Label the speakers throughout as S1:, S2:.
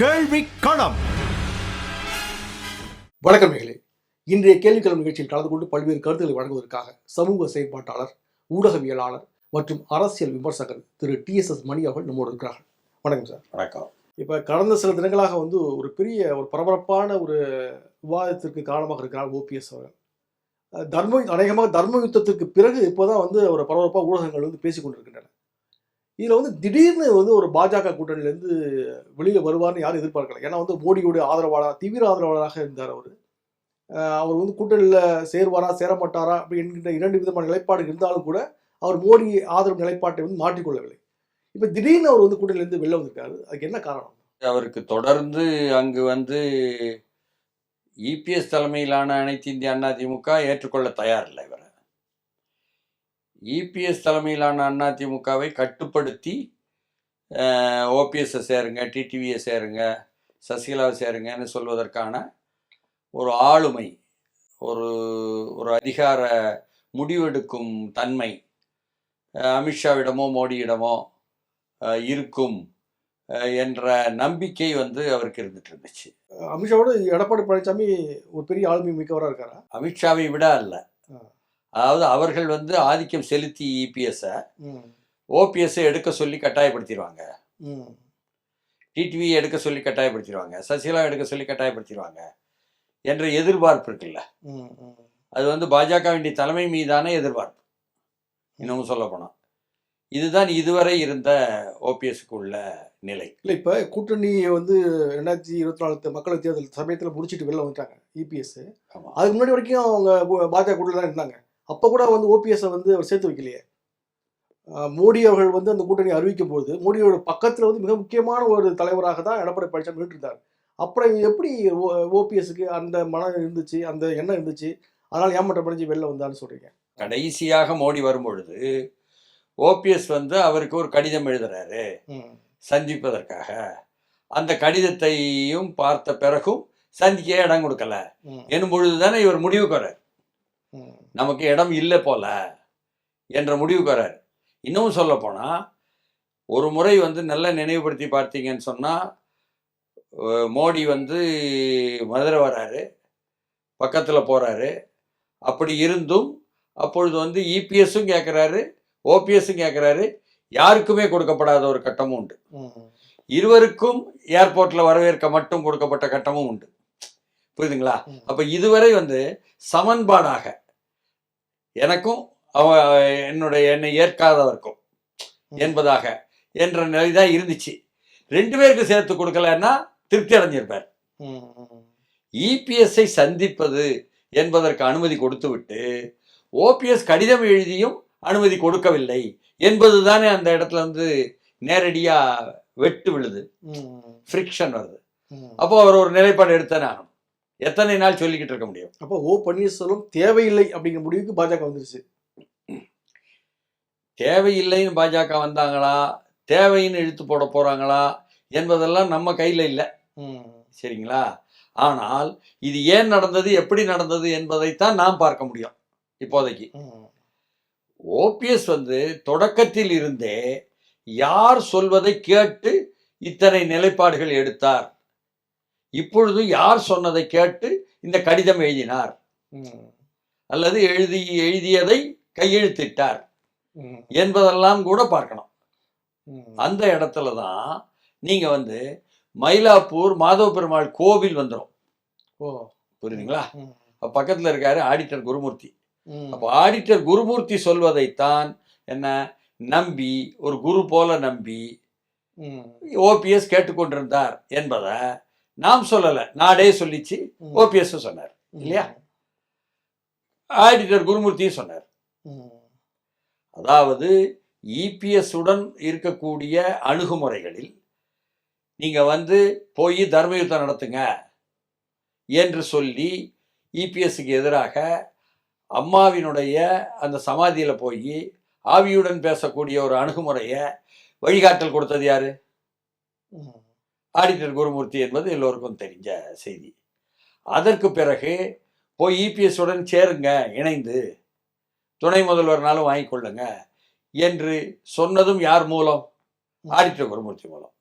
S1: கேள்வி களம்
S2: வணக்கம் இன்றைய கேள்விக்கிழமை நிகழ்ச்சியில் கலந்து கொண்டு பல்வேறு கருத்துக்களை வழங்குவதற்காக சமூக செயற்பாட்டாளர் ஊடகவியலாளர் மற்றும் அரசியல் விமர்சகர் Thiru T S S Mani அவர்கள் நம்மோடு இருக்கிறார்கள். வணக்கம் சார்.
S3: வணக்கம்.
S2: இப்போ கடந்த சில தினங்களாக வந்து ஒரு பெரிய ஒரு பரபரப்பான ஒரு விவாதத்திற்கு காரணமாக இருக்கிறார் ஓபிஎஸ் அவர்கள். தர்ம அநேகமாக தர்ம யுத்தத்திற்கு பிறகு இப்போதான் வந்து ஒரு பரபரப்பாக ஊடகங்கள் வந்து பேசிக் கொண்டிருக்கின்றன இதில் வந்து திடீர்னு வந்து ஒரு பாஜக கூட்டணியிலேருந்து வெளியில் வருவார்னு யாரும் எதிர்பார்க்கல. ஏன்னா வந்து மோடியோட ஆதரவாளர் தீவிர ஆதரவாளராக இருந்தார் அவர். அவர் வந்து கூட்டணியில் சேருவாரா சேரமாட்டாரா அப்படி என்கின்ற இரண்டு விதமான நிலைப்பாடு இருந்தாலும் கூட அவர் மோடி ஆதரவு நிலைப்பாட்டை வந்து மாற்றிக்கொள்ளவில்லை. இப்போ திடீர்னு அவர் வந்து கூட்டணியிலேருந்து வெளில வந்திருக்காரு. அதுக்கு என்ன காரணம்?
S3: அவருக்கு தொடர்ந்து அங்கு வந்து இபிஎஸ் தலைமையிலான அனைத்து இந்திய அண்ணா திமுக ஏற்றுக்கொள்ள தயார் இல்லை இவரை. இபிஎஸ் தலைமையிலான அண்ணா திமுகவை கட்டுப்படுத்தி ஓபிஎஸ்ஸை சேருங்க டிடிவியை சேருங்க சசிகலாவை சேருங்கன்னு சொல்வதற்கான ஒரு ஆளுமை ஒரு ஒரு அதிகார முடிவெடுக்கும் தன்மை அமித்ஷாவிடமோ மோடியிடமோ இருக்கும் என்ற நம்பிக்கை வந்து அவருக்கு இருந்துட்டு இருந்துச்சு
S2: அமித்ஷாவோட எடப்பாடி பழனிசாமி ஒரு பெரிய ஆளுமை மிக்கவராக இருக்காரா
S3: அமித்ஷாவை விட அல்ல. அதாவது அவர்கள் வந்து ஆதிக்கம் செலுத்தி இபிஎஸ்ஸை
S2: ம்.
S3: ஓபிஎஸ்ஸை எடுக்க சொல்லி கட்டாயப்படுத்திடுவாங்க டிடிவி எடுக்க சொல்லி கட்டாயப்படுத்திடுவாங்க சசிகலா எடுக்க சொல்லி கட்டாயப்படுத்திடுவாங்க என்ற எதிர்பார்ப்பு இருக்குல்ல. அது வந்து பாஜகவின் தலைமை மீதான எதிர்பார்ப்பு. இன்னமும் சொல்ல போனால் இதுதான் இதுவரை இருந்த ஓபிஎஸ்க்கு உள்ள நிலை.
S2: இல்லை இப்போ கூட்டணியை வந்து ரெண்டாயிரத்தி இருபத்தி நாலு மக்களவைத் தேர்தல் சமயத்தில் முடிச்சிட்டு வெளில வந்துட்டாங்க இபிஎஸ்
S3: ஆமா.
S2: அதுக்கு முன்னாடி வரைக்கும் அவங்க பாஜக கூட தான் இருந்தாங்க. அப்போ கூட வந்து ஓபிஎஸ்ஸை வந்து அவர் சேர்த்து வைக்கலையே. மோடி அவர்கள் வந்து அந்த கூட்டணி அறிவிக்கும் போது மோடியோட பக்கத்தில் வந்து மிக முக்கியமான ஒரு தலைவராக தான் எடப்பாடி பழனிசாமி இருந்தார் அப்புறம் எப்படி ஓபிஎஸ்க்கு அந்த மனம் இருந்துச்சு அந்த எண்ணம் இருந்துச்சு? அதனால் ஏமாற்றம் அடைஞ்சு வெளில வந்தான்னு சொல்றீங்க.
S3: கடைசியாக மோடி வரும்பொழுது ஓபிஎஸ் வந்து அவருக்கு ஒரு கடிதம் எழுதுறாரு. சந்திப்பதற்காக. அந்த கடிதத்தையும் பார்த்த பிறகும் சந்திக்க இடம் கொடுக்கல.
S2: ம்.
S3: எனும் பொழுது தானே இவர் முடிவுக்கு வர்றார். நமக்கு இடம் இல்லை போல என்ற முடிவுக்கு வர்றார் இன்னமும் சொல்ல ஒரு முறை வந்து நல்லா நினைவுபடுத்தி பார்த்தீங்கன்னு சொன்னா அஹ், மோடி வந்து மதுரை வராரு பக்கத்தில் போறாரு. அப்படி இருந்தும் அப்பொழுது வந்து இபிஎஸும் கேட்குறாரு ஓபிஎஸும் கேட்குறாரு யாருக்குமே கொடுக்கப்படாத ஒரு கட்டமும் உண்டு. இருவருக்கும் ஏர்போர்ட்ல வரவேற்க மட்டும் கொடுக்கப்பட்ட கட்டமும் உண்டு. புரியுதுங்களா. அப்ப இதுவரை வந்து சமன்பாடாக எனக்கும் அவ என்னுடைய என்னை ஏற்காதவர்க்கும். என்பதாக என்ற நிலை தான் இருந்துச்சு. ரெண்டு பேருக்கு சேர்த்து கொடுக்கலன்னா திருப்தி அடைஞ்சிருப்பார். இபிஎஸ்ஐ சந்திப்பது என்பதற்கு அனுமதி கொடுத்துவிட்டு ஓபிஎஸ் கடிதம் எழுதியும் அனுமதி கொடுக்கவில்லை என்பது தானே அந்த இடத்துல வந்து நேரடியா வெட்டு விழுது. ஃப்ரிக்ஷன் வருது. அப்போ அவர் ஒரு நிலைப்பாடு எடுத்தானே ஆகணும் எத்தனை நாள் சொல்லிக்கிட்டு இருக்க முடியும்?
S2: அப்போ ஓ பன்னீர்செல்வம் தேவையில்லை அப்படிங்கிற முடிவுக்கு பாஜக வந்துருச்சு.
S3: தேவையில்லைன்னு பாஜக வந்தாங்களா? தேவைன்னு இழுத்து போட போறாங்களா? என்பதெல்லாம் நம்ம கையில இல்லை. சரிங்களா? ஆனால் இது ஏன் நடந்தது? எப்படி நடந்தது? என்பதைத்தான் நாம் பார்க்க முடியும் இப்போதைக்கு. ஓபிஎஸ் வந்து தொடக்கத்தில் இருந்தே யார் சொல்வதை கேட்டு இத்தனை நிலைப்பாடுகள் எடுத்தார்? இப்பொழுது யார் சொன்னதை கேட்டு இந்த கடிதம் எழுதினார்? அல்லது எழுதி எழுதியதை கையெழுத்திட்டார் என்பதெல்லாம் கூட பார்க்கணும். அந்த இடத்துல தான் நீங்க வந்து மயிலாப்பூர் மாதவ பெருமாள் கோவில் வந்துடும்
S2: ஓ.
S3: புரியுதுங்களா? பக்கத்துல இருக்காரு ஆடிட்டர் குருமூர்த்தி. அப்போ ஆடிட்டர் குருமூர்த்தி சொல்வதைத்தான் என்ன? நம்பி ஒரு குரு போல நம்பி ஓபிஎஸ் கேட்டுக்கொண்டிருந்தார் என்பதை நாம் சொல்லலை நாடே சொல்லிச்சு. ஓபிஎஸ் சொன்னார் இல்லையா? ஆடிட்டர் குருமூர்த்தியும் சொன்னார். அதாவது இபிஎஸ் உடன் இருக்கக்கூடிய அணுகுமுறைகளில் நீங்க வந்து போய் தர்மயுத்தம் நடத்துங்க என்று சொல்லி இபிஎஸ்க்கு எதிராக அம்மாவினுடைய அந்த சமாதியில போய் ஆவியுடன் பேசக்கூடிய ஒரு அணுகுமுறையை வழிகாட்டல் கொடுத்தது யாரு? ஆடிட்டர் குருமூர்த்தி என்பது எல்லோருக்கும் தெரிஞ்ச செய்தி. அதற்கு பிறகு போய் இபிஎஸ் உடன் சேருங்க இணைந்து. துணை முதல்வர்னாலும் வாங்கிக்கொள்ளுங்க என்று சொன்னதும் யார் மூலம்? ஆடிட்டர் குருமூர்த்தி மூலம்.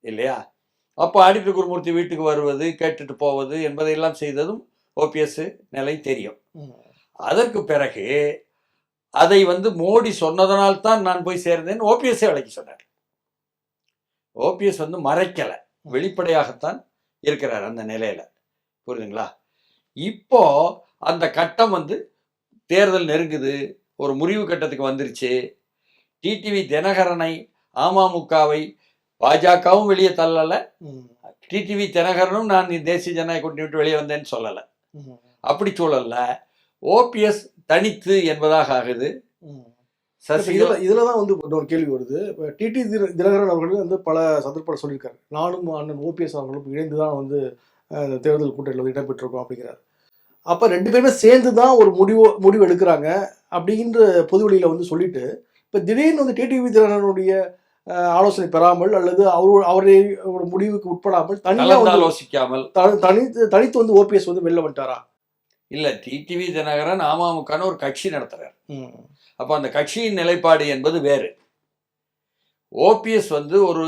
S3: இல்லையா? அப்போ ஆடிட்டர் குருமூர்த்தி வீட்டுக்கு வருவது கேட்டுட்டு போவது என்பதையெல்லாம் செய்ததும் ஓபிஎஸ் நிலை தெரியும். அதற்கு பிறகு அதை வந்து மோடி சொன்னதனால் தான் நான் போய் சேர்ந்தேன் ஓபிஎஸ்ஸே விளக்கி சொன்னார். ஓபிஎஸ் வந்து மறைக்கல. வெளிப்படையாகத்தான் இருக்கிறார் அந்த நிலையில. புரியுதுங்களா? இப்போ அந்த கட்டம் வந்து தேர்தல் நெருங்குது. ஒரு முறிவு கட்டத்துக்கு வந்துருச்சு. டிடிவி தினகரனை அமமுகவை பாஜகவும் வெளியே தள்ளல. டிடிவி தினகரனும் நான் தேசிய ஜனநாயக கூட்டணி விட்டு வெளியே வந்தேன்னு சொல்லல. அப்படி சூழல்ல ஓபிஎஸ் தனித்து என்பதாக ஆகுது. சசிகலா
S2: இதுல இதுலதான் வந்து ஒரு கேள்வி வருது. இப்ப டிடி தினகரன் அவர்கள் வந்து பல சந்தர்ப்பத்தில் சொல்லியிருக்காரு. நானும் அண்ணன் ஓபிஎஸ் அவர்களும் இணைந்து தான் வந்து தேர்தல் கூட்டத்தில் வந்து இடம்பெற்றிருக்கோம் அப்படிங்கிறார். அப்ப ரெண்டு பேருமே சேர்ந்து தான் ஒரு முடிவு முடிவு எடுக்கிறாங்க அப்படின்ற பொது வெளியில வந்து சொல்லிட்டு இப்ப திடீர்னு வந்து டிடிவி தினகரனுடைய ஆலோசனை பெறாமல் அல்லது அவர் அவரை ஒரு முடிவுக்கு உட்படாமல் தனியா வந்து
S3: கலந்தாலோசிக்காமல்
S2: த- தனித்து தனித்து வந்து ஓபிஎஸ் வந்து வெளில வந்துட்டாரா?
S3: இல்ல டிடிவி தினகரன் அமமுகன்னு ஒரு கட்சி நடத்துறார். அப்ப அந்த கட்சியின் நிலைப்பாடு என்பது வேறு ஓபிஎஸ் வந்து ஒரு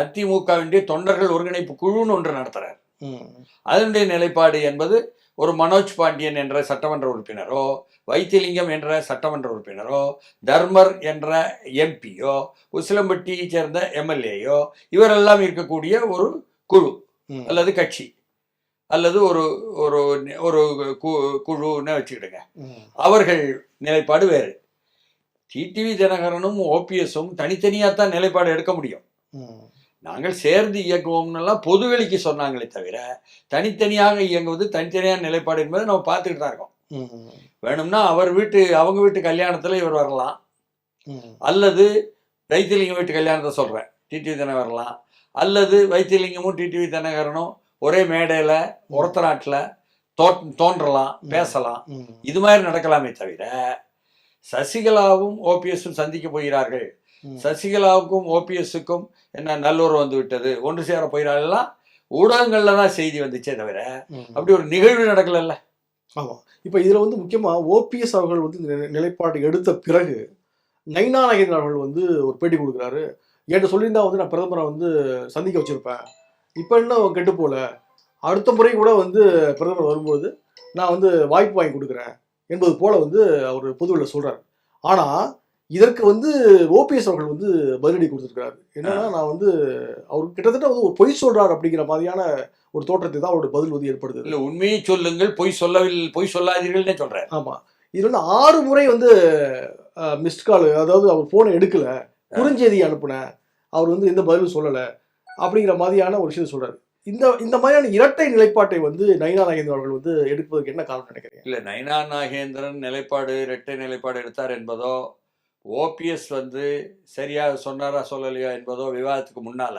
S3: அதிமுகவினுடைய தொண்டர்கள் ஒருங்கிணைப்பு குழுன்னு ஒன்று நடத்துறார். அதனுடைய நிலைப்பாடு என்பது ஒரு மனோஜ் பாண்டியன் என்ற சட்டமன்ற உறுப்பினரோ வைத்திலிங்கம் என்ற சட்டமன்ற உறுப்பினரோ தர்மர் என்ற எம்பியோ உசிலம்பட்டியை சேர்ந்த எம்எல்ஏயோ இவரெல்லாம் இருக்கக்கூடிய ஒரு குழு. அல்லது கட்சி அல்லது ஒரு ஒரு ஒரு கு- குழுன்னு வச்சுக்கிடுங்க. அவர்கள் நிலைப்பாடு வேறு டிடிவி தினகரனும் ஓபிஎஸும் தனித்தனியாக தான் நிலைப்பாடு எடுக்க முடியும். நாங்கள் சேர்ந்து இயங்குவோம்னெல்லாம் பொதுவெளிக்கு சொன்னாங்களே தவிர தனித்தனியாக இயங்குவது தனித்தனியான நிலைப்பாடு என்பதை நம்ம பார்த்துக்கிட்டு தான் இருக்கோம். வேணும்னா அவர் வீட்டு அவங்க வீட்டு கல்யாணத்தில் இவர் வரலாம். அல்லது வைத்திலிங்கம் வீட்டு கல்யாணத்தை சொல்கிறேன் டிடிவி தினகரன் வரலாம் அல்லது வைத்திலிங்கமும் டிடிவி தினகரனும் ஒரே மேடையில் ஒருத்தராட்டில் தோ தோன்றலாம் பேசலாம். இது மாதிரி நடக்கலாமே தவிர சசிகலாவும் ஓபிஎஸும் சந்திக்க போகிறார்கள். சசிகலாவுக்கும் ஓபிஎஸ்ஸுக்கும் என்ன நல்லுறவு வந்து விட்டது? ஒன்று சேர போகிறார்கள்லாம் ஊடகங்கள்ல தான் செய்தி வந்துச்சே தவிர. அப்படி ஒரு நிகழ்வு நடக்கலல்ல?
S2: ஆமா. இப்ப இதுல வந்து முக்கியமா ஓபிஎஸ் அவர்கள் வந்து நிலைப்பாடு எடுத்த பிறகு நைனா நாகேந்திரன் அவர்கள் வந்து ஒரு பேட்டி கொடுக்குறாரு. என்கிட்ட சொல்லியிருந்தா வந்து நான் பிரதமரை வந்து சந்திக்க வச்சிருப்பேன். இப்ப என்ன அவன் கெட்டு போல? அடுத்த முறை கூட வந்து பிரதமர் வரும்போது நான் வந்து வாய்ப்பு வாங்கி கொடுக்குறேன் என்பது போல வந்து அவர் பொதுவில் சொல்றாரு. ஆனா இதற்கு வந்து ஓபிஎஸ் அவர்கள் வந்து பதிலடி கொடுத்துருக்காரு என்னன்னா நான் வந்து அவர் கிட்டத்தட்ட வந்து ஒரு பொய் சொல்றாரு அப்படிங்கிற மாதிரியான ஒரு தோற்றத்தை தான் அவரோட பதில் வந்து ஏற்படுது
S3: இல்ல உண்மையை சொல்லுங்கள் பொய் சொல்லவில்லை பொய் சொல்லாதீர்கள்னே சொல்றேன்
S2: ஆமா. இது வந்து ஆறு முறை வந்து மிஸ்ட் கால் அதாவது அவர் போனை எடுக்கல குறுஞ்செய்தி அனுப்புனேன். அவர் வந்து எந்த பதிலும் சொல்லல. அப்படிங்கிற மாதிரியான ஒரு விஷயம் சொல்றாரு. இந்த இந்த மாதிரியான இரட்டை நிலைப்பாட்டை வந்து நயினா நாகேந்திரன் அவர்கள் வந்து எடுப்பதற்கு என்ன காரணம் நினைக்கிறீங்க?
S3: இல்ல நயனா நாகேந்திரன் நிலைப்பாடு இரட்டை நிலைப்பாடு எடுத்தார் என்பதோ ஓபிஎஸ் வந்து சரியா சொன்னாரா சொல்லலையா என்பதோ விவாதத்துக்கு முன்னால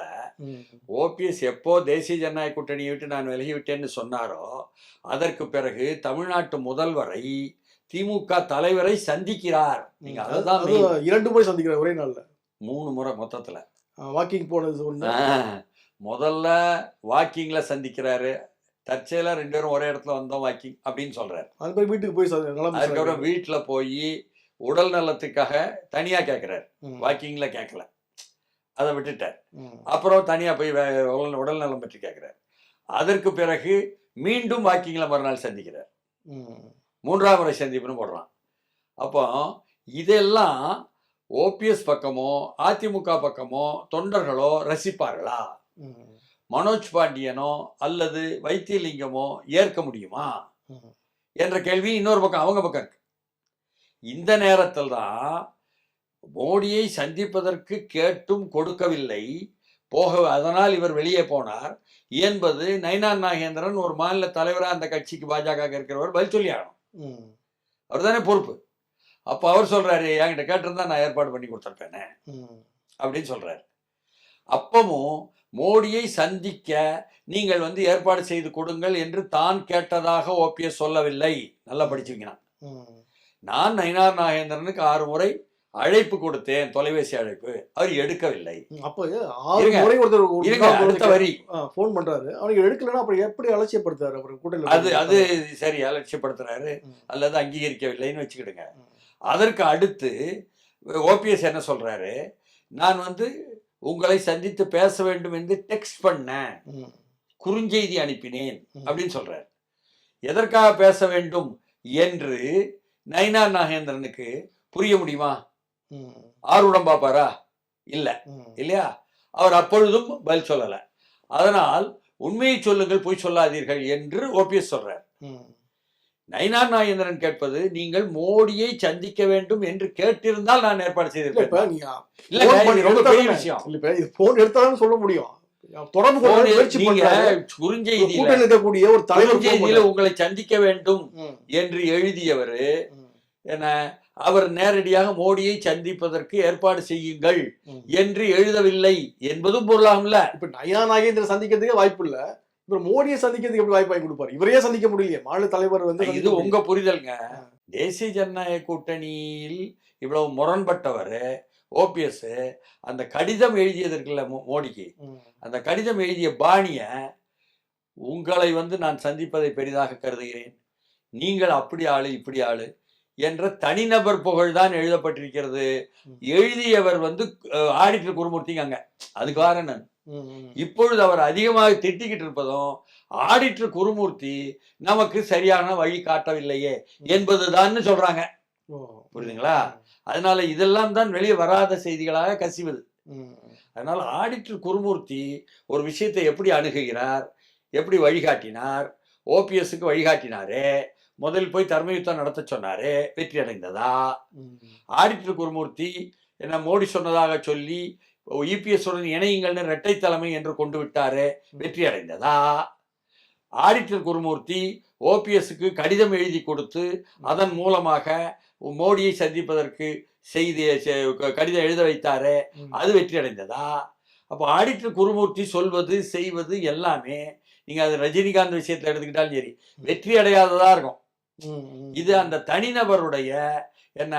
S3: ஓபிஎஸ் எப்போ தேசிய ஜனநாயக கூட்டணியை விட்டு நான் விலகி விட்டேன்னு சொன்னாரோ அதற்கு பிறகு தமிழ்நாட்டு முதல்வரை திமுக தலைவரை சந்திக்கிறார். நீங்க அதுதான்
S2: அது
S3: main.
S2: இரண்டு முறை சந்திக்கிற ஒரே நாள்ல.
S3: மூணு முறை மொத்தத்துல.
S2: வாக்கிங் போனது
S3: ஆஹ். முதல்ல வாக்கிங்ல சந்திக்கிறாரு. தற்செயலா ரெண்டு பேரும் ஒரே இடத்துல வந்தோம் வாக்கிங் அப்படின்னு சொல்றாரு.
S2: அது மாதிரி வீட்டுக்கு போய்
S3: அதுக்கப்புறம். வீட்டுல போய் உடல் நலத்துக்காக தனியா கேட்கிறாரு
S2: ம்,
S3: வாக்கிங்ல கேட்கல அதை விட்டுட்டார். அப்புறம் தனியா போய் உடல் உடல் நலம் பற்றி கேட்கிறார் அதற்கு பிறகு மீண்டும் வாக்கிங்ல மறுநாள் சந்திக்கிறார். மூன்றாம் முறை சந்திப்புன்னு போடுறான். அப்போ இதெல்லாம் ஓபிஎஸ் பக்கமோ அதிமுக பக்கமோ தொண்டர்களோ ரசிப்பார்களா? மனோஜ் பாண்டியனோ அல்லது வைத்தியலிங்கமோ ஏற்க முடியுமா. என்ற கேள்வி இன்னொரு பக்கம் அவங்க பக்கம் இருக்கு. இந்த நேரத்தில் தான் மோடியை சந்திப்பதற்கு கேட்டும் கொடுக்கவில்லை. போக அதனால் இவர் வெளியே போனார். என்பது நைனான் நாகேந்திரன் ஒரு மாநில தலைவராக அந்த கட்சிக்கு பாஜக இருக்கிறவர் பதில் சொல்லி ஆகணும் அவர் தானே பொறுப்பு. அப்போ அவர் சொல்றாரு என்கிட்ட கேட்டிருந்தா நான் ஏற்பாடு பண்ணி கொடுத்துருப்பேனே. அப்படின்னு சொல்றாரு. அப்பமும் மோடியை சந்திக்க நீங்கள் வந்து ஏற்பாடு செய்து கொடுங்கள் என்று தான் கேட்டதாக ஓபிஎஸ் சொல்லவில்லை. நல்லா
S2: ம்.
S3: நான் நயினார் நாகேந்திரனுக்கு ஆறு முறை அழைப்பு கொடுத்தேன் தொலைபேசி அழைப்பு. அவர் எடுக்கவில்லை.
S2: அப்ப ஆறு. முறை ஒருத்தர்
S3: அடுத்த வரி.
S2: ஃபோன் பண்றாரு. அவனுக்கு எடுக்கலன்னா அப்புறம் எப்படி அலட்சியப்படுத்தாரு அப்புறம் கூட்டத்தில்
S3: அது அது சரி அலட்சியப்படுத்துறாரு. அல்லது அங்கீகரிக்கவில்லைன்னு வச்சுக்கிடுங்க. அதற்கு அடுத்து ஓபிஎஸ் என்ன சொல்றாரு? நான் வந்து உங்களை சந்தித்து பேச வேண்டும் என்று டெக்ஸ்ட் பண்ணேன். குறுஞ்செய்தி அனுப்பினேன். அப்படின்னு சொல்றார். எதற்காக பேச வேண்டும் என்று நயினார் நாகேந்திரனுக்கு புரிய முடியுமா? ஆர்வடம் பாப்பாரா இல்ல. இல்லையா? அவர் அப்பொழுதும் பதில் சொல்லல. அதனால் உண்மையை சொல்லுங்கள் பொய் சொல்லாதீர்கள் என்று ஓபிஎஸ் சொல்றார். நயினார் நாகேந்திரன் கேட்பது நீங்கள் மோடியை சந்திக்க வேண்டும் என்று கேட்டிருந்தால் நான் ஏற்பாடு செய்திருப்பேன்.
S2: எடுத்தாதான் சொல்ல முடியும். இருக்கக்கூடிய ஒரு தலைவர்.
S3: உங்களை சந்திக்க வேண்டும் என்று எழுதியவர். என அவர் நேரடியாக மோடியை சந்திப்பதற்கு ஏற்பாடு செய்யுங்கள். என்று எழுதவில்லை என்பதும் பொருளாகும்ல.
S2: இப்ப நயா நாகேந்திரன் சந்திக்கிறதுக்கே வாய்ப்பு இல்ல. இப்ப மோடியை சந்திக்கிறதுக்கு எப்படி வாய்ப்பு வாங்கி கொடுப்பாரு? இவரையே சந்திக்க முடியலையே. மாநில தலைவர் வந்து
S3: இது உங்க புரிதல்ங்க. தேசிய ஜனநாயக கூட்டணியில் இவ்வளவு முரண்பட்டவர் ஓபிஎஸ் அந்த கடிதம் எழுதியதற்குள்ள மோ- மோடிக்கு அந்த கடிதம் எழுதிய பாணிய உங்களை வந்து நான் சந்திப்பதை பெரிதாக கருதுகிறேன். நீங்கள் அப்படி ஆளு இப்படி ஆளு என்ற தனிநபர் புகழ் தான் எழுதப்பட்டிருக்கிறது. எழுதியவர் வந்து ஆடிட்டர் குருமூர்த்திங்க அங்க. அதுக்கு வாரேன் நான். இப்பொழுது அவர் அதிகமாக திட்டிக்கிட்டு இருப்பதும் ஆடிட்டர் குருமூர்த்தி நமக்கு சரியான வழி காட்டவில்லையே என்பதுதான்னு சொல்றாங்க. புரியுதுங்களா? அதனால இதெல்லாம் தான் வெளியே வராத செய்திகளாக கசிவது. அதனால ஆடிட்டர் குருமூர்த்தி ஒரு விஷயத்தை எப்படி அணுகுகிறார்? எப்படி வழிகாட்டினார் ஓபிஎஸ்க்கு வழிகாட்டினாரே முதல் போய் தர்மயுத்தம் நடத்த சொன்னாரு? வெற்றி அடைந்ததா? ஆடிட்டர் குருமூர்த்தி என்ன மோடி சொன்னதாக சொல்லி இபிஎஸ் உடன் இணையுங்கள்னு இரட்டை தலைமை என்று கொண்டு விட்டாரு வெற்றி அடைந்ததா ஆடிட்டர் குருமூர்த்தி ஓபிஎஸ்க்கு கடிதம் எழுதி கொடுத்து அதன் மூலமாக மோடியை சந்திப்பதற்கு செய்தி கடிதம் எழுத வைத்தாரு. அது வெற்றி அடைந்ததா அப்போ ஆடிட்டர் குருமூர்த்தி சொல்வது செய்வது எல்லாமே நீங்க அது ரஜினிகாந்த் விஷயத்துல எடுத்துக்கிட்டாலும் சரி வெற்றி அடையாததா இருக்கும். இது அந்த தனிநபருடைய என்ன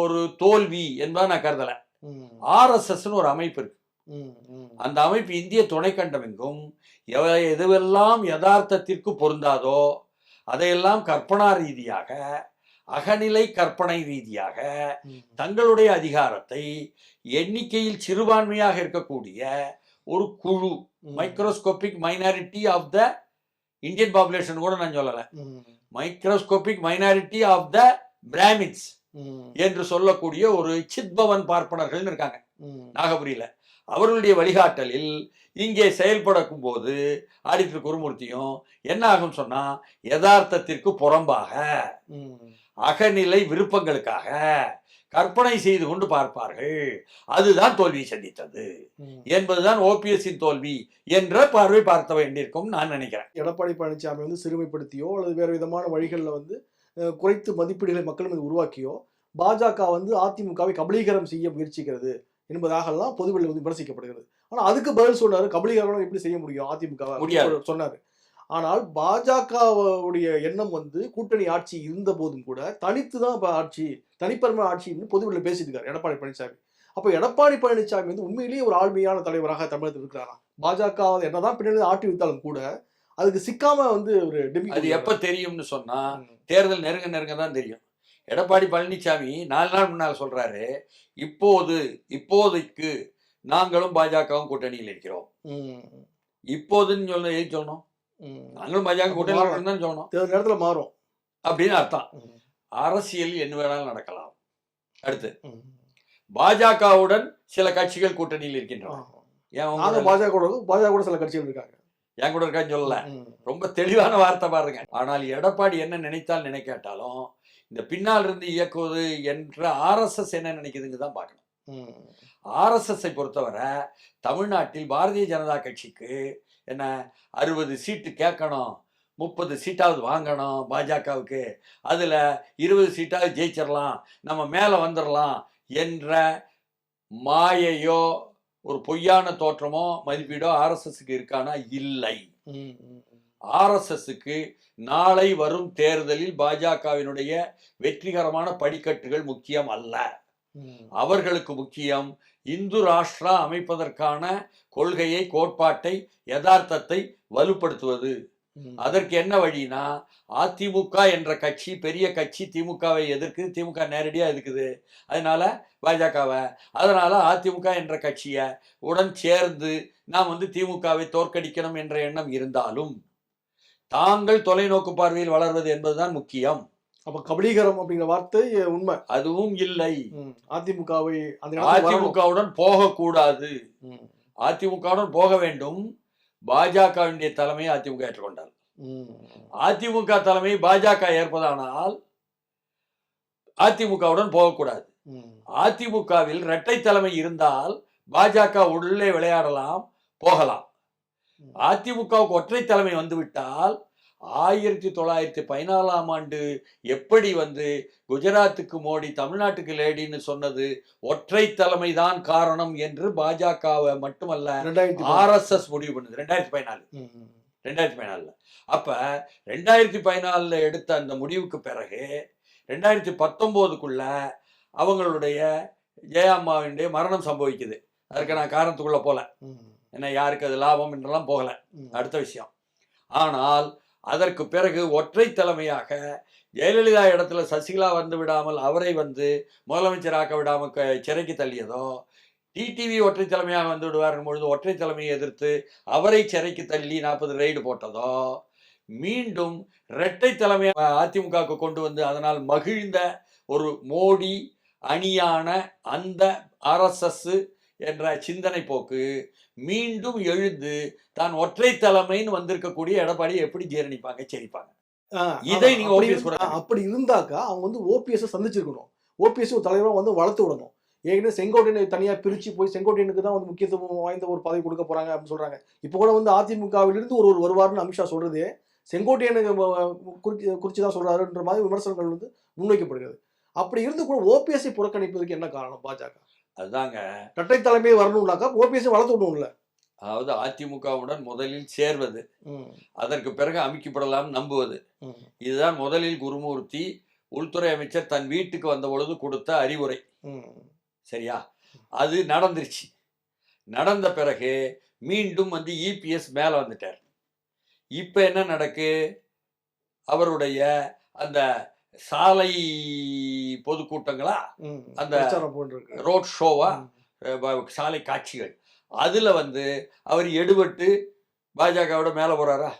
S3: ஒரு தோல்வி என்பதை நான் கருதல. ஆர்எஸ்எஸ்னு ஒரு அமைப்பு இருக்கு. அந்த அமைப்பு இந்திய துணைக்கண்டமெங்கும் எவ- எதுவெல்லாம் யதார்த்தத்திற்கு பொருந்தாதோ அதையெல்லாம் கற்பனா ரீதியாக அகநிலை கற்பனை ரீதியாக. தங்களுடைய அதிகாரத்தை எண்ணிக்கையில் சிறுபான்மையாக இருக்கக்கூடிய ஒரு குழு. Microscopic minority of the Indian population கூட நான் சொல்லலை microscopic minority of the Brahmins என்று சொல்லக்கூடிய ஒரு சித்பவன் பார்ப்பனர்கள் இருக்காங்க. நாகபுரியில. அவர்களுடைய வழிகாட்டலில் இங்கே செயல்படக்கும் போது ஆடிட்டர் குருமூர்த்தியும் என்ன ஆகும் சொன்னா யதார்த்தத்திற்கு புறம்பாக அகநிலை விருப்பங்களுக்காக கற்பனை செய்து கொண்டு பார்ப்பார்கள். அதுதான் தோல்வியை சந்தித்தது. என்பதுதான் ஓபிஎஸ்ஸின் தோல்வி என்ற பார்வை பார்த்த வேண்டியிருக்கும் நான் நினைக்கிறேன்.
S2: எடப்பாடி பழனிசாமி வந்து சிறுமைப்படுத்தியோ அல்லது வேறு விதமான வழிகளில் வந்து குறைத்து மதிப்பீடுகளை மக்கள் மீது உருவாக்கியோ பாஜக வந்து அதிமுகவை கபலீகரம் செய்ய முயற்சிக்கிறது என்பதாகலாம் பொதுவெளியில் வந்து விமர்சிக்கப்படுகிறது. ஆனால் அதுக்கு பதில் சொன்னாரு கபலீகரம் எப்படி செய்ய முடியும்? அதிமுக. சொன்னாரு. ஆனால் பாஜகவுடைய எண்ணம் வந்து கூட்டணி ஆட்சி இருந்த போதும் கூட தனித்து தான் இப்போ ஆட்சி தனிப்பெருமை ஆட்சின்னு பொதுவெளியில் பேசிட்டு இருக்காரு எடப்பாடி பழனிசாமி அப்போ எடப்பாடி பழனிசாமி வந்து உண்மையிலேயே ஒரு ஆளுமையான தலைவராக தமிழகத்தில் இருக்கிறாரா பாஜக என்னதான் பின்னாடி ஆட்டி வைத்தாலும் கூட அதுக்கு சிக்காம வந்து ஒரு
S3: அது எப்ப தெரியும்னு சொன்னா. தேர்தல் நெருங்க நெருங்க தான் தெரியும். எடப்பாடி பழனிசாமி நாலு நாள் முன்னால் சொல்றாரு இப்போது இப்போதைக்கு நாங்களும் பாஜகவும் கூட்டணியில் இருக்கிறோம். இப்போதுன்னு சொல்ல எதுக்கு சொல்லணும். நாங்களும் பாஜக கூட்டணியில். இருக்கோம்னு தான் சொல்லணும்.
S2: தேர்தல் நேரத்துல மாறும்.
S3: அப்படின்னு அர்த்தம். அரசியல் என்ன வேணாலும் நடக்கலாம். அடுத்து. பாஜகவுடன் சில கட்சிகள் கூட்டணியில் இருக்கின்றன.
S2: பாஜக பாஜக சில கட்சிகள் இருக்காங்க.
S3: என் கூட இருக்கான்னு சொல்லல. ரொம்ப தெளிவான வார்த்தை பாருங்க. ஆனால் எடப்பாடி என்ன நினைத்தால் நினைக்காட்டாலும் இந்த பின்னால் இருந்து இயக்குவது என்ற ஆர்எஸ்எஸ் என்ன நினைக்குதுங்க தான் பார்க்கணும்.
S2: ம்,
S3: ஆர்எஸ்எஸ்ஸை பொறுத்தவரை தமிழ்நாட்டில் பாரதிய ஜனதா கட்சிக்கு என்ன அறுபது சீட்டு கேட்கணும் முப்பது சீட்டாவது வாங்கணும் பாஜகவுக்கு. அதில் இருபது சீட்டாவது ஜெயிச்சிடலாம் நம்ம மேலே வந்துடலாம் என்ற மாயையோ ஒரு பொய்யான தோற்றமோ மதிப்பீடோ ஆர்எஸ்எஸ்க்கு இருக்கானா? இல்லை. ஆர்எஸ்எஸ்க்கு நாளை வரும் தேர்தலில் பாஜகவினுடைய வெற்றிகரமான படிக்கட்டுகள் முக்கியம் அல்ல. அவர்களுக்கு முக்கியம் இந்து ராஷ்டிரா அமைப்பதற்கான கொள்கையை கோட்பாட்டை யதார்த்தத்தை வலுப்படுத்துவது. அதற்கு என்ன வழினா அதிமுக என்ற கட்சி பெரிய கட்சி திமுகவை எதிர்க்கு திமுக நேரடியா எதிர்க்குது. அதனால பாஜகவை. அதனால அதிமுக என்ற கட்சியை உடன் சேர்ந்து நாம் வந்து திமுகவை தோற்கடிக்கணும் என்ற எண்ணம் இருந்தாலும் தாங்கள் தொலைநோக்கு பார்வையில் வளர்வது என்பதுதான் முக்கியம்.
S2: அப்ப கபலீகரம் அப்படிங்கிற வார்த்தை உண்மை.
S3: அதுவும் இல்லை.
S2: அதிமுகவை.
S3: அதிமுகவுடன் போகக்கூடாது. அதிமுகவுடன் போக வேண்டும். பாஜகவினுடைய தலைமையை அதிமுக ஏற்றுக்கொண்டார். அதிமுக தலைமை பாஜக ஏற்பதானால் அதிமுகவுடன் போகக்கூடாது. அதிமுகவில் இரட்டை தலைமை இருந்தால் பாஜக உள்ளே விளையாடலாம் போகலாம். அதிமுகவுக்கு ஒற்றை தலைமை வந்துவிட்டால் ஆயிரத்தி தொள்ளாயிரத்தி பதினாலாம் ஆண்டு எப்படி வந்து குஜராத்துக்கு மோடி தமிழ்நாட்டுக்கு லேடின்னு சொன்னது ஒற்றை தலைமை தான் காரணம் என்று பாஜகவை மட்டுமல்ல
S2: ரெண்டாயிரத்தி
S3: ஆர்எஸ்எஸ் முடிவு பண்ணுது. ரெண்டாயிரத்தி பதினாலு. ரெண்டாயிரத்தி பதினாலில். அப்போ ரெண்டாயிரத்தி பதினாலில் எடுத்த அந்த முடிவுக்கு பிறகு ரெண்டாயிரத்தி பத்தொம்போதுக்குள்ள அவங்களுடைய ஜெயம்மாவினுடைய மரணம் சம்பவிக்குது. அதுக்கு நான் காரணத்துக்குள்ள போல.
S2: ம்.
S3: என்ன யாருக்கு அது லாபம் என்றெல்லாம் போகல. அடுத்த விஷயம். ஆனால் அதற்கு பிறகு ஒற்றை தலைமையாக ஜெயலலிதா இடத்துல சசிகலா வந்து விடாமல் அவரை வந்து முதலமைச்சராக்க விடாமல் க- சிறைக்கு தள்ளியதோ டிடிவி ஒற்றை தலைமையாக வந்து விடுவார் பொழுது ஒற்றை தலைமையை எதிர்த்து அவரை சிறைக்கு தள்ளி நாற்பது ரெய்டு போட்டதோ மீண்டும் இரட்டை தலைமையாக அதிமுகவுக்கு கொண்டு வந்து அதனால் மகிழ்ந்த ஒரு மோடி அணியான அந்த ஆர்எஸ்எஸ் என்ற சிந்தனை போக்கு மீண்டும் எழுந்து தான் ஒற்றை தலைமைன்னு வந்திருக்கக்கூடிய எடப்பாடி எப்படி ஜீரணிப்பாங்க சரிப்பாங்க? இதை. நீங்க
S2: ஆ, அப்படி இருந்தாக்கா அவங்க வந்து ஓபிஎஸ் சந்திச்சிருக்கணும். ஓபிஎஸ் ஒரு தலைவரா வந்து வளர்த்து விடணும். ஏற்கனவே செங்கோட்டையனை தனியா பிரிச்சு போய் செங்கோட்டையனுக்கு தான் வந்து முக்கியத்துவம் வாய்ந்த ஒரு பதவி கொடுக்க போறாங்க அப்படின்னு சொல்றாங்க. இப்போ கூட வந்து அதிமுகவிலிருந்து ஒரு ஒரு வருவார்னு அமித்ஷா சொல்றதே செங்கோட்டையனுக்கு குறிச்சு குறிச்சு தான் சொல்றாருன்ற மாதிரி விமர்சனங்கள் வந்து முன்வைக்கப்படுகிறது. அப்படி இருந்து கூட ஓபிஎஸ்ஐ புறக்கணிப்பதற்கு என்ன காரணம் பாஜக?
S3: அதுதாங்க.
S2: இரட்டை தலைமையை வரணும்னாக்கா ஓபிஎஸ் வளர்த்து விடணும்ல.
S3: அதாவது அதிமுகவுடன் முதலில் சேர்வது. அதற்கு பிறகு அமைக்கப்படலாம் நம்புவது. இதுதான் முதலில் குருமூர்த்தி உள்துறை அமைச்சர் தன் வீட்டுக்கு வந்த பொழுது கொடுத்த அறிவுரை. சரியா? அது நடந்துருச்சு. நடந்த பிறகு மீண்டும் வந்து இபிஎஸ் மேலே வந்துட்டார். இப்போ என்ன நடக்கு? அவருடைய அந்த சாலை பொதுக்கூட்டங்களா? அந்த ரோட் ஷோவா? சாலை காட்சிகள். அதில் வந்து அவர் எடுபட்டு பாஜகவோட மேலே போறாரா.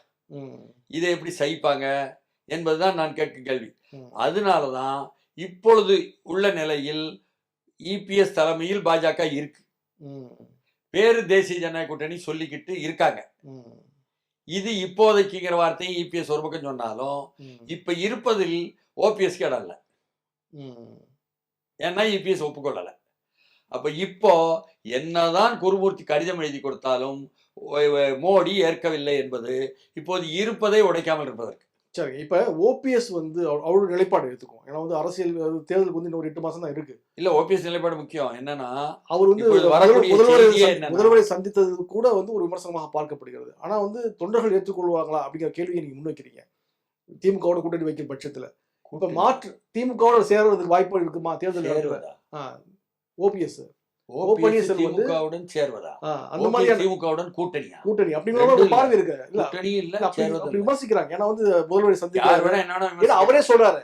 S3: இதை எப்படி சகிப்பாங்க? என்பதுதான் நான் கேட்கும் கேள்வி. அதனால தான் இப்பொழுது உள்ள நிலையில் இபிஎஸ் தலைமையில் பாஜக இருக்கு. பேரு தேசிய ஜனநாயக கூட்டணி சொல்லிக்கிட்டு இருக்காங்க. இது இப்போதைக்குங்கிற வார்த்தையை இபிஎஸ் ஒரு பக்கம் சொன்னாலும். இப்ப இருப்பதில் ஓபிஎஸ்க்கு இடம் இல்லை. ஏன்னா இபிஎஸ் ஒப்புக்கொள்ளலை. அப்ப இப்போ என்னதான் குருமூர்த்தி கடிதம் எழுதி கொடுத்தாலும் மோடி ஏற்கவில்லை என்பது இப்போது இருப்பதை உடைக்காமல் இருப்பதற்கு.
S2: சரி இப்ப ஓபிஎஸ் வந்து அவ- அவரோட நிலைப்பாடு எடுத்துக்கும் ஏன்னா வந்து அரசியல் தேர்தலுக்கு வந்து இன்னொரு எட்டு மாசம் தான் இருக்கு.
S3: இல்ல ஓபிஎஸ் நிலைப்பாடு முக்கியம். என்னன்னா
S2: அவர் வந்து முதல்வர்- முதல்வரை சந்தித்தது கூட வந்து ஒரு விமர்சனமாக பார்க்கப்படுகிறது. ஆனா வந்து தொண்டர்கள் ஏற்றுக்கொள்வாங்களா அப்படிங்கிற கேள்வியை நீங்க முன்வைக்கிறீங்க. திமுகவோட கூட்டணி வைக்கும் பட்சத்துல. இப்ப மாற்று திமுகவோட சேர்றதுக்கு வாய்ப்பு இருக்குமா? தேர்தல் ஓபிஎஸ்.
S3: திமுகவுடன் சேர்வதா?
S2: அந்த மாதிரியான
S3: திமுகவுடன் கூட்டணியா?
S2: கூட்டணி. அப்படிங்கிற ஒரு. பார்வை இருக்கு.
S3: கூட்டணி இல்ல.
S2: விமர்சிக்கிறாங்க. ஏன்னா வந்து முதல்வரை ஏன்னா அவரே சொல்றாரு.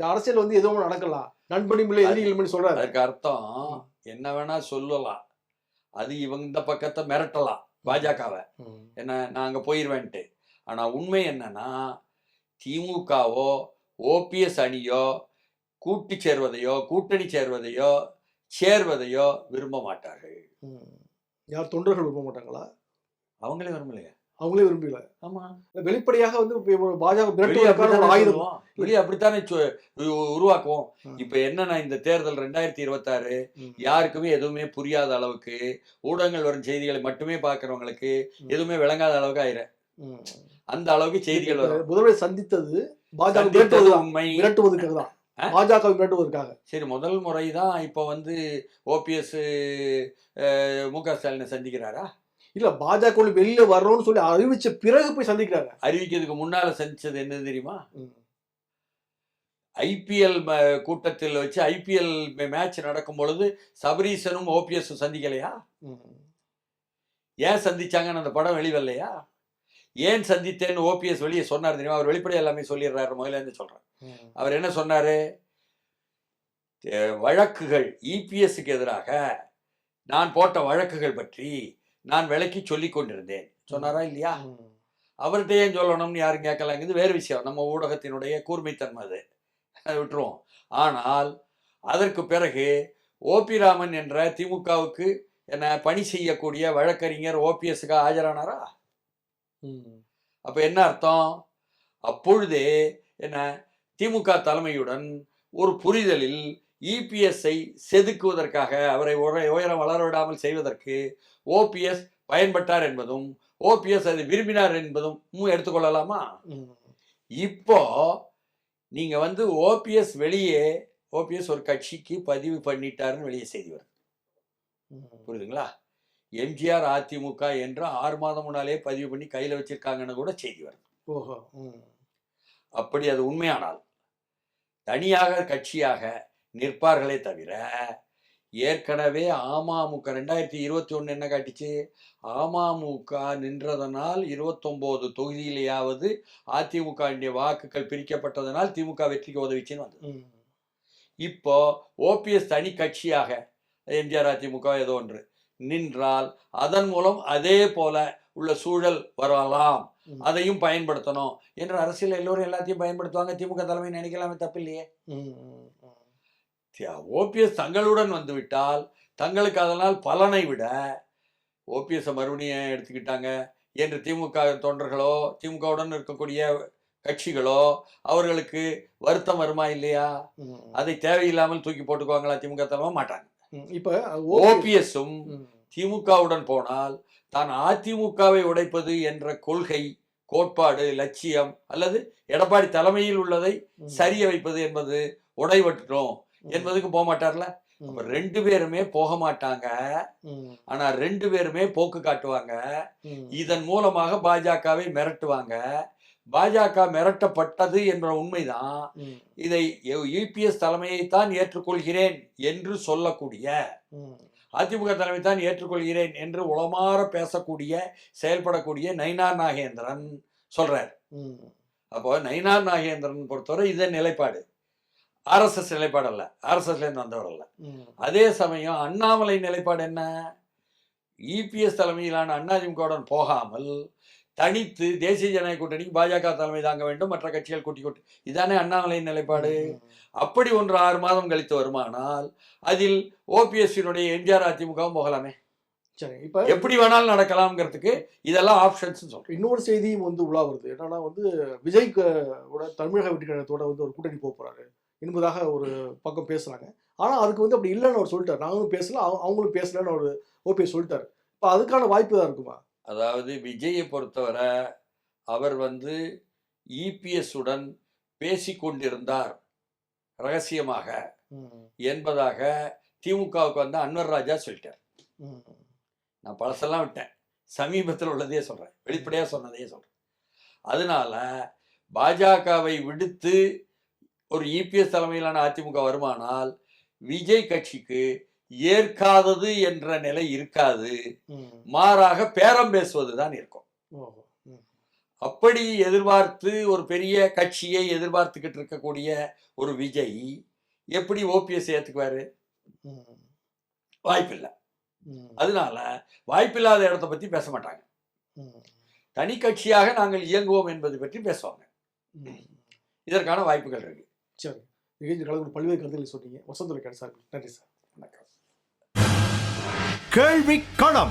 S2: அரசியல் வந்து எதுவும் நடக்கலாம் நண்பனும் இல்லை எதிரிகளும் சொல்றாரு.
S3: அதுக்கு அர்த்தம் என்ன வேணா சொல்லலாம். அது இவங்க இந்த பக்கத்தை மிரட்டலாம் பாஜகவை. என்ன நான் அங்க போயிருவேன்ட்டு. ஆனா உண்மை என்னன்னா திமுகவோ ஓபிஎஸ் அணியோ கூட்டி சேர்வதையோ கூட்டணி சேர்வதையோ சேர்வதையோ விரும்ப மாட்டார்கள்.
S2: யார் தொண்டர்கள் விரும்ப மாட்டாங்களா
S3: அவங்களே விரும்பலையா
S2: அவங்களே விரும்பல
S3: ஆமா
S2: வெளிப்படையாக வந்து பாஜக
S3: வெளியே அப்படித்தானே
S2: ஆயுதம்.
S3: வெளியே உருவாக்குவோம். இப்ப என்னன்னா இந்த தேர்தல் ரெண்டாயிரத்தி இருபத்தாறு. யாருக்குமே எதுவுமே புரியாத அளவுக்கு ஊடகங்கள் வரும் செய்திகளை மட்டுமே பார்க்கறவங்களுக்கு
S2: ம்.
S3: எதுவுமே விளங்காத அளவுக்கு ஆயிரும். அந்த அளவுக்கு செய்திகள் வரும்
S2: முதல்வரை சந்தித்தது பாஜக மிரட்டுவதற்காக தான்? பாஜக மிரட்டுவதற்காக.
S3: சரி முதல் முறை தான் இப்போ வந்து ஓபிஎஸ் மு க ஸ்டாலினை சந்திக்கிறாரா?
S2: இல்ல பாஜக வெளியில வர்றோம்னு சொல்லி அறிவிச்ச பிறகு போய் சந்திக்கிறாங்க.
S3: அறிவிக்கிறதுக்கு முன்னால சந்திச்சது என்ன தெரியுமா. ஐபிஎல் கூட்டத்தில் வச்சு ஐபிஎல் மேட்ச் நடக்கும் பொழுது சபரீசனும் ஓபிஎஸ் சந்திக்கலையா. ஏன் சந்திச்சாங்கன்னு அந்த படம் வெளிவரலையா? ஏன் சந்தித்தேன்னு ஓபிஎஸ் வெளியே சொன்னார் தெரியுமா? அவர் வெளிப்படையா எல்லாமே சொல்லிடுறாரு முதல்ல இருந்து அவர் என்ன சொன்னாரு? வழக்குகள் இபிஎஸ்க்கு எதிராக நான் போட்ட வழக்குகள் பற்றி நான் விளக்கி சொல்லிக் கொண்டிருந்தேன். சொன்னாரா இல்லையா? அவர்கிட்ட ஏன் சொல்லணும்னு யாரும் கேட்கலாங்கிறது வேறு விஷயம். நம்ம ஊடகத்தினுடைய கூர்மைத்தன்மை அது. அதை விட்டுருவோம். ஆனால் அதற்கு பிறகு ஓபி ராமன் என்ற திமுகவுக்கு என்ன பணி செய்யக்கூடிய வழக்கறிஞர் ஓபிஎஸ்க்கு ஆஜரானாரா? அப்ப என்ன அர்த்தம்? அப்பொழுதே என்ன? திமுக தலைமையுடன் ஒரு புரிதலில் இபிஎஸ்ஐ செதுக்குவதற்காக அவரை உயரம் வளர விடாமல் செய்வதற்கு ஓபிஎஸ் பயன்பட்டார் என்பதும் ஓபிஎஸ் அதை விரும்பினார் என்பதும் எடுத்துக்கொள்ளலாமா இப்போ நீங்க வந்து ஓபிஎஸ் வெளியே ஓபிஎஸ் ஒரு கட்சிக்கு பதிவு பண்ணிட்டாருன்னு வெளியே செய்தி வருது. புரியுதுங்களா? எம்ஜிஆர் அதிமுக என்று ஆறு மாதம் முன்னாலே பதிவு பண்ணி கையில வச்சிருக்காங்கன்னு கூட செய்தி வருது
S2: ஓஹோ.
S3: அப்படி அது உண்மையானால் தனியாக கட்சியாக நிற்பார்களே தவிர ஏற்கனவே அமமுக ரெண்டாயிரத்தி இருபத்தி ஒன்று என்ன காட்டுச்சு அமமுக நின்றதனால் இருபத்தொம்போது தொகுதியிலேயாவது அதிமுக வாக்குகள் பிரிக்கப்பட்டதனால் திமுக வெற்றிக்கு உதவிச்சுன்னு வந்தது. இப்போ ஓபிஎஸ் தனி கட்சியாக எம்ஜிஆர் அதிமுக ஏதோ ஒன்று நின்றால் அதன் மூலம் அதே போல உள்ள சூழல் வரலாம். அதையும் பயன்படுத்தணும் என்ற அரசியல் எல்லோரும் எல்லாத்தையும் பயன்படுத்துவாங்க திமுக தலைமை நினைக்கலாமே தப்பில்லையே. ஓபிஎஸ் தங்களுடன் வந்துவிட்டால் தங்களுக்கு அதனால் பலனை விட ஓபிஎஸ் மறுபடியும் எடுத்துக்கிட்டாங்க என்று திமுக தொண்டர்களோ திமுகவுடன் இருக்கக்கூடிய கட்சிகளோ அவர்களுக்கு வருத்தம் வருமா இல்லையா. அதை தேவையில்லாமல் தூக்கி போட்டுக்குவாங்களா திமுக தலைமை மாட்டாங்க.
S2: இப்ப ஓபி-
S3: ஓபிஎஸும். திமுகவுடன் போனால் தான் அதிமுகவை உடைப்பது என்ற கொள்கை கோட்பாடு லட்சியம் அல்லது எடப்பாடி தலைமையில் உள்ளதை. சரிய வைப்பது என்பது உடைபட்டுரும்
S2: ம்.
S3: என்பதுக்கு போக மாட்டார்ல ரெண்டு பேருமே போக மாட்டாங்க. ஆனா ரெண்டு பேருமே போக்கு காட்டுவாங்க. இதன் மூலமாக பாஜகவை மிரட்டுவாங்க பாஜக மிரட்டப்பட்டது என்ற உண்மைதான். இதை யூபிஎஸ் தலைமையைத்தான் ஏற்றுக்கொள்கிறேன் என்று சொல்லக்கூடிய. அதிமுக தலைமை தான் ஏற்றுக்கொள்கிறேன் என்று உளமாற பேசக்கூடிய செயல்படக்கூடிய நயினார் நாகேந்திரன் சொல்றார். அப்போ நயினார் நாகேந்திரன் பொறுத்தவரை இதன் நிலைப்பாடு ஆர்எஸ்எஸ் நிலைப்பாடு அல்ல ஆர்எஸ்எஸ்ல இருந்து வந்தவர் அல்ல. அதே சமயம் அண்ணாமலை நிலைப்பாடு என்ன இபிஎஸ் தலைமையிலான அதிமுகவுடன் போகாமல் தனித்து தேசிய ஜனநாயக கூட்டணிக்கு பாஜக தலைமை தாங்க வேண்டும் மற்ற கட்சிகள் கூட்டி கூட்டி. இதானே அண்ணாமலையின் நிலைப்பாடு. அப்படி ஒன்று ஆறு மாதம் கழித்து வருமானால் அதில் ஓபிஎஸ்சினுடைய எம்ஜிஆர் அதிமுகவும் போகலாமே.
S2: சரி இப்ப
S3: எப்படி வேணாலும் நடக்கலாம்ங்கிறதுக்கு இதெல்லாம் ஆப்ஷன்ஸ் சொல்றேன்.
S2: இன்னொரு செய்தியும் வந்து உலா வருது. என்னன்னா வந்து ஓட தமிழக வெற்றி கழகத்தோட வந்து ஒரு கூட்டணி போக போறாரு. என்பதாக ஒரு பக்கம் பேசுறாங்க. ஆனா அதுக்கு வந்து அப்படி இல்லைன்னு அவர் சொல்லிட்டாரு. நாங்களும் பேசல அவங்க- அவங்களும் பேசலன்னு அவர் ஓபிஎஸ் சொல்லிட்டாரு. இப்போ அதுக்கான வாய்ப்பு தான் இருக்குமா?
S3: அதாவது விஜயை பொறுத்தவரை அவர் வந்து இபிஎஸ் உடன் பேசிக்கொண்டிருந்தார் ரகசியமாக
S2: ம்.
S3: என்பதாக திமுகவுக்கு வந்து அன்வர் ராஜா சொல்லிட்டார். நான் பழசெல்லாம் விட்டேன் சமீபத்தில் உள்ளதையே சொல்றேன் வெளிப்படையா சொன்னதையே சொல்றேன் அதனால பாஜகவை விடுத்து ஒரு இபிஎஸ் தலைமையிலான அதிமுக வருமானால் விஜய் கட்சிக்கு ஏற்காதது என்ற நிலை இருக்காது. மாறாக பேரம் பேசுவது தான் இருக்கும். அப்படி எதிர்பார்த்து ஒரு பெரிய கட்சியை எதிர்பார்த்துக்கிட்டு இருக்கக்கூடிய ஒரு விஜய் எப்படி ஓபிஎஸ் ஏத்துக்குவாரு. வாய்ப்பில்லை. அதனால வாய்ப்பில்லாத இடத்த பத்தி பேச மாட்டாங்க. தனி கட்சியாக நாங்கள் இயங்குவோம் என்பது பற்றி பேசுவாங்க. இதற்கான வாய்ப்புகள் இருக்கு
S2: சரி நிகழ்ச்சி கலந்து பல்வேறு கருத்துக்களை சொன்னீங்க வசந்துரை சார் நன்றி சார்
S1: கேள்வி களம்.